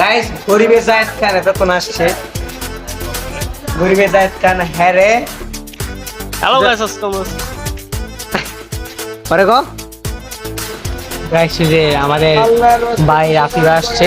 Guys গরিবে জায়েদ খান এতক্ষণ আসছে। গরিবে জায়েদ খান হ্যাঁ রে। হ্যালো গাইস আসসালামু পরে গো গাইস যে আমাদের ভাই রাফি আসছে।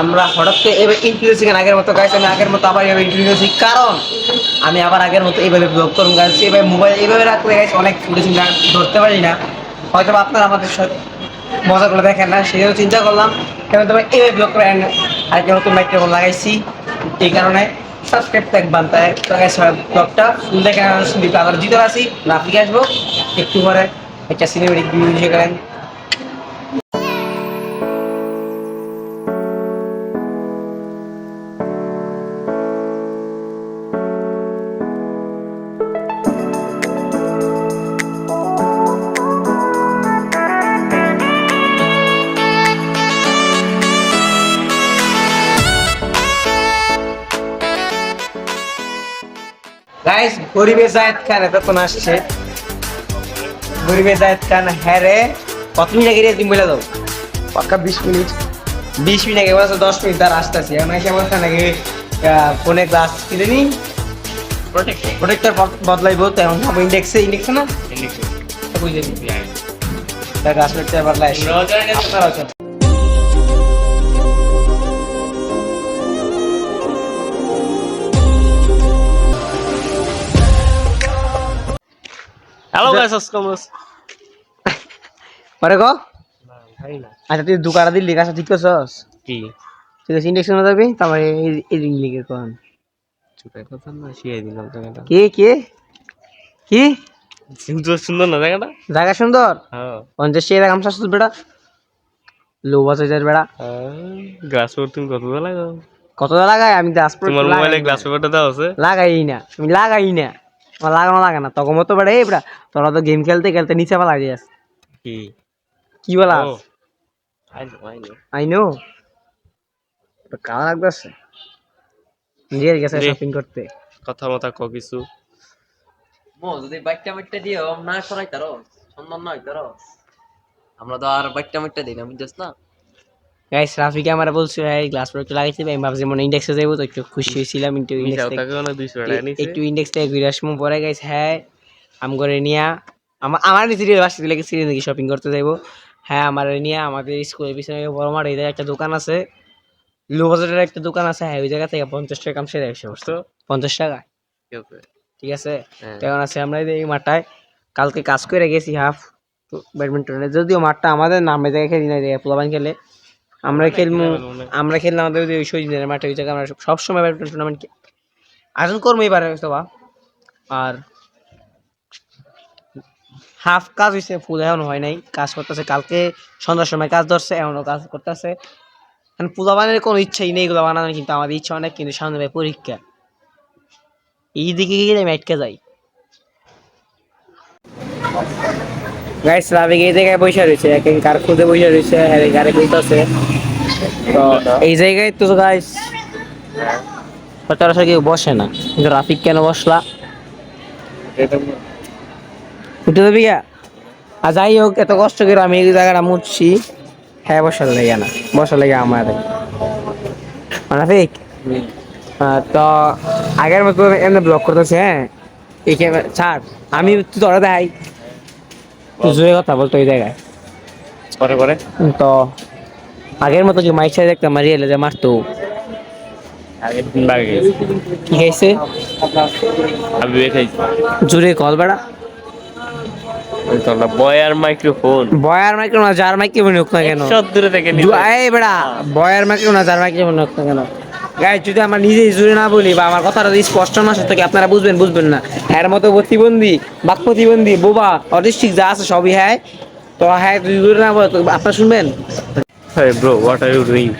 আমরা হঠাৎ করে এবার ইন্ট্রোডিউসিং আগের মতো গাইছে আমি আগের মতো আবার এবার ইন্ট্রোডিউসিং কারণ, আমি আবার আগের মতো এইভাবে ব্লগ করুন গাইছি এবার মোবাইল এইভাবে রাখলে গাইছে অনেক ফুটেজিং ধরতে পারি না। হয়তো আপনারা আমাদের মজা করে দেখেন না সেই জন্য চিন্তা করলাম, কেন তোমার এইভাবে ব্লগ করে আরেকটা নতুন মাইক্রোফোন লাগাইছি। এই কারণে সাবস্ক্রাইব থাকবান তাই ব্লগটা ফুল দেখে আবার জিতে আসি, রাফিকে আসব। একটু পরে একটা সিনেমেটিক ভিডিও করেন গাইস গরিবে জায়েদ খান এতক্ষণ আসছে। গরিবে জায়েদ খান হ্যাঁ রে কত মিনিট আগে তুমি বলে দাও? পাক্কা বিশ মিনিট। বিশ মিনিট আগে বলছে দশ মিনিট তার আসতেছি। এখন এসে বলছে নাকি ফোনে গ্লাস কিনে নি। প্রোটেক্টর বদলাইবো তো এখন সব ইন্ডেক্সে ইন্ডেক্সে না? বুঝে নি দেখ আসলে বদলাই হ্যালো গাইস আসসালামু পরে গো ভাই না। আচ্ছা তুই দুকারা দিলি কাছে ঠিক করছস? কি? ঠিক আছে ইন্ডেকশন যাবি? তারপরে এই রিং লিগে কোন চুপের কথা না শিয়াই দিলাম জায়গাটা। কে কে? কি? সুন্দর সুন্দর না জায়গাটা? জায়গা সুন্দর? হ্যাঁ। পঞ্চাশ টাকা গামছা সুদ বেটা। লো বাজার বেড়া গ্লাস পেপার তুমি কত লাগাও? কত টাকা লাগাই? আমি দাস তোমার মোবাইলে গ্লাস পেপারটা দেওয়া আছে? লাগাই না। আমি লাগাই না। লাগানো লাগে না। তখন মতো বেড়া এই বেড়া তোরা তো গেম খেলতে খেলতে নিচে পালা যাস কি? কি বলা? I know I know I কালা লাগতেছে নিজের গেছে শপিং করতে। কথা মতা ক কিছু। মো যদি বাইকটা মিটটা দিও না করাই তারো সুন্দর নয় তারো আমরা তো আর বাইকটা মিটটা দিই না বুঝছিস না? গাইস রাফিকে আমার বলছে এই গ্লাস প্রোডাক্ট লাগাইছি আমি ভাবছি মনে ইন্ডেক্সে যাব তো একটু খুশি হয়েছিলাম একটু ইন্ডেক্স টাকা 200 টাকা নিছে। একটু ইন্ডেক্স থেকে ঘুরে আসব। পরে গাইস হ্যাঁ আম করে নিয়া আমার আমার নিজের বাসা দিলে সিরিজ নাকি শপিং করতে যাইবো। হ্যাঁ আমার নিয়ে আমাদের স্কুলের পিছনে বড় মাঠ এই একটা দোকান আছে। লো বাজারের একটা দোকান আছে হ্যাঁ ওই জায়গা থেকে পঞ্চাশ টাকা কাম সেরে এসে বসতো পঞ্চাশ টাকা। কি আছে? ঠিক আছে? হ্যাঁ। আছে আমরা এই মাঠটায়। কালকে কাজ করে গেছি হাফ ব্যাডমিন্টনে যদিও মাঠটা আমাদের নামে জায়গায় খেলি না পোলাবান খেলে। আমরা খেলব আমরা খেললাম আমাদের ওই সৈজিনের মাঠে ওই জায়গায় আমরা সব সময় ব্যাডমিন্টন টুর্নামেন্ট আয়োজন করব এবারে হয়তো বা। আর হাফ কাজ হয়েছে ফুল এখনও হয় নাই। কাজ করতেছে কালকে সন্ধ্যার সময় কাজ ধরছে এখনও কাজ করতেছে। এখন পূজা বানানোর কোনো ইচ্ছাই নেই এগুলো বানানোর কিন্তু আমাদের ইচ্ছা অনেক কিন্তু সামনে ভাই পরীক্ষা। এই দিকে গেলে আমি আটকে যাই। গাইস রাবিক এই জায়গায় বসে রয়েছে এক এক কার খুঁজে বসে রয়েছে হ্যাঁ গাড়ি খুঁজতেছে। তো এই জায়গায় তো গাইস সচরাচর কেউ বসে না। কিন্তু রাফিক কেন বসলা? উঠে দেবি? আর যাই হোক এত কষ্ট করে আমি এই জায়গাটা মুছছি। হ্যাঁ বসার লেগে না বসার লেগে আমার। রাফিক? তো আগের মতো এমনি ব্লক করতেছে হ্যাঁ? এই ক্যামেরা ছাড় আমি তুই তোরা দেখাই। তুই জোরে কথা বলতো এই জায়গায়। পরে পরে। তো আগের মতো কি মাইক সাইজ একটা মারিয়ে এলে যে মারতো। দিন গেছে। কি খাইছে আমি খাইছি। জোরে কল বেড়া। বয়ার মাইক্রোফোন। বয়ার মাইক্রো না যার মাইক্রো হোক না কেন। সব দূরে থেকে এই বেড়া বয়ার মাইক্রো যার মাইক্রো হোক না কেন। গাই যদি আমরা জুড়ে না বলি বা আমার কথাটা যদি স্পষ্ট না আসে তাকে আপনারা বুঝবেন? বুঝবেন না। এর মতো প্রতিবন্ধী বাক প্রতিবন্ধী বোবা অটিস্টিক যা আছে সবই হ্যাঁ তো হ্যাঁ যদি জুড়ে না বলে আপনারা শুনবেন? Hey bro, what are you doing?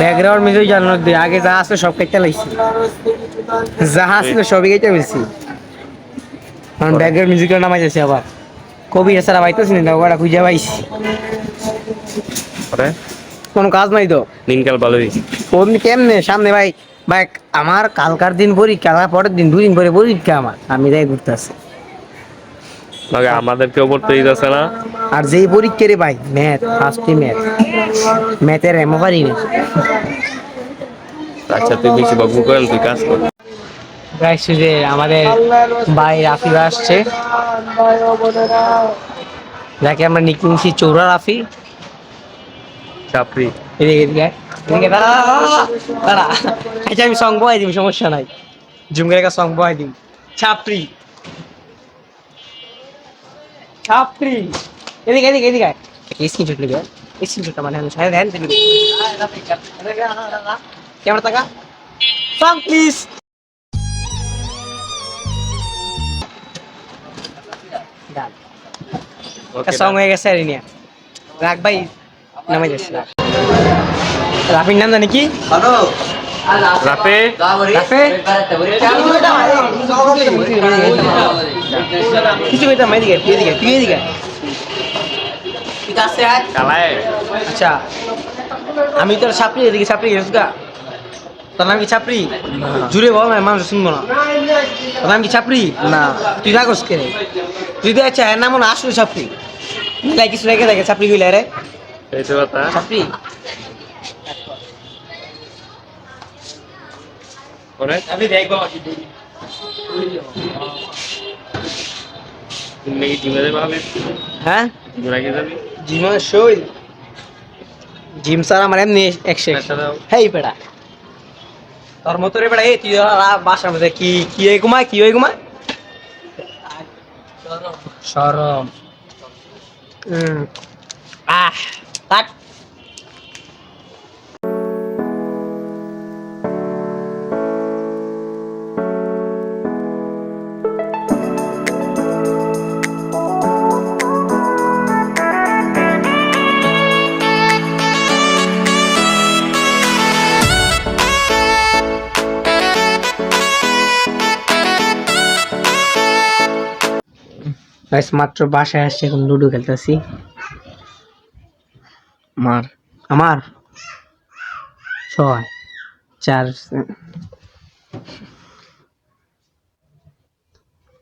Background music জানানো দিয়ে আগে যা আছে সব কেটে লাইছি। যা আসলে সবই কেটে ফেলছি। কারণ ব্যাকগ্রাউন্ড মিউজিকটা নামাই যাচ্ছে আবার। কবি এছাড়া পাইতেছি না ওটা খুঁজে পাইছি। আরে? কোনো কাজ নাই তো। দিনকাল ভালোই। কোন কেমনে? সামনে ভাই ভাই আমার কালকার দিন পরীক্ষা তার পরের দিন দুদিন পরে পরীক্ষা আমার। আমি যাই ঘুরতে আসি আমাদেরকেও পড়তে দিতেছে না। আর যেই পরীক্ষা রে ভাই ম্যাথ ফার্স্টে ম্যাথ ম্যাথের এমন পারি না। আচ্ছা তুই বেশি বাবু করেন তুই কাজ কর। গাইছি যে আমাদের ভাই রাফি আসছে। যাকে আমরা নিকিংছি চৌরা রাফি। চাপড়ি। এদিকে এদিকে এদিকে দাঁড়া দাঁড়া আচ্ছা আমি সং বয় দিম সমস্যা নাই। জুমগের একটা সং বয় দিম। ছাপড়ি ছাপড়ি এদিকে এদিকে এদিকে। আয়। স্ক্রিনশট নেবে স্ক্রিনশটটা মানে সাহেব ধ্যান দিবি ক্যামেরা টাকা সং প্লিজ একটা সং হয়ে গেছে আর নিয়ে রাখ ভাই নামাই যাচ্ছে রাফির নাম জানি কি? রাতে রাফে। কিছু কইতাম এদিকে তুই এদিকে। তুই এদিকে কালায় আচ্ছা আমি তোর ছাপড়ি এদিকে ছাপড়ি গেছিস গা। তোর নাম কি ছাপড়ি? জুড়ে বল না মানুষ শুনব না। তোর নাম কি ছাপড়ি? না। তুই রাখস কে? তুই তো আচ্ছা এর নাম মনে হয় আসলে ছাপড়ি। মিলাই কিছু রেখে দেখে ছাপড়ি কইলে রে। এই তো কথা। ছাপড়ি। আমি দেখব হ্যাঁ? জিমের শৈল জিম স্যার আমার এমনি একশো। হেই পেড়া তোর মতো রে পেড়া এই তুই বাসার মধ্যে কি কি হয়ে ঘুমা কি হয়ে ঘুমা সরম। আহ কাট গাইস মাত্র বাসায় আসছে এখন লুডো খেলতেছি। মার। আমার? ছয় চার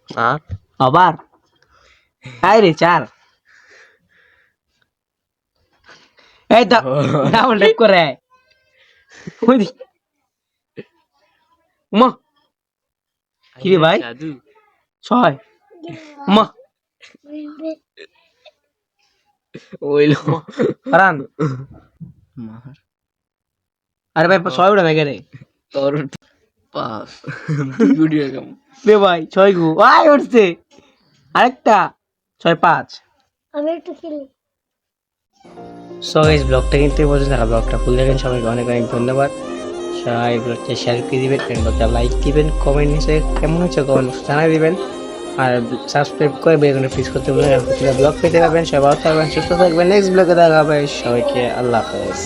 আর আবার? আয় রে চার। এই ডাবল টেপ করে মা কি রে ভাই? ছয়। মা ওইলো। মার। আরে ভাই ছয় উঠে দেখে রে তোর পাস। ভিডিও কেমন রে ভাই ছয় গু। আয় উঠছে। আরেকটা। ছয় পাঁচ। আমি একটু খেলি। সো এই ব্লগটা কিন্তু এই পর্যন্ত। থাকা ব্লগটা ফুল দেখেন। সবাইকে অনেক অনেক ধন্যবাদ। সবাই ব্লগটা শেয়ার করে দিবেন। ব্লগটা লাইক দিবেন। কমেন্ট নিচে কেমন হচ্ছে কমেন্ট জানাই দিবেন। আর সাবস্ক্রাইব করে বেগুনে ফিস করতে বলে ব্লগ পেতে পারবেন সবাই থাকবেন, সুস্থ থাকবেন। নেক্সট ব্লগে দেখা হবে। সবাইকে আল্লাহ হাফেজ।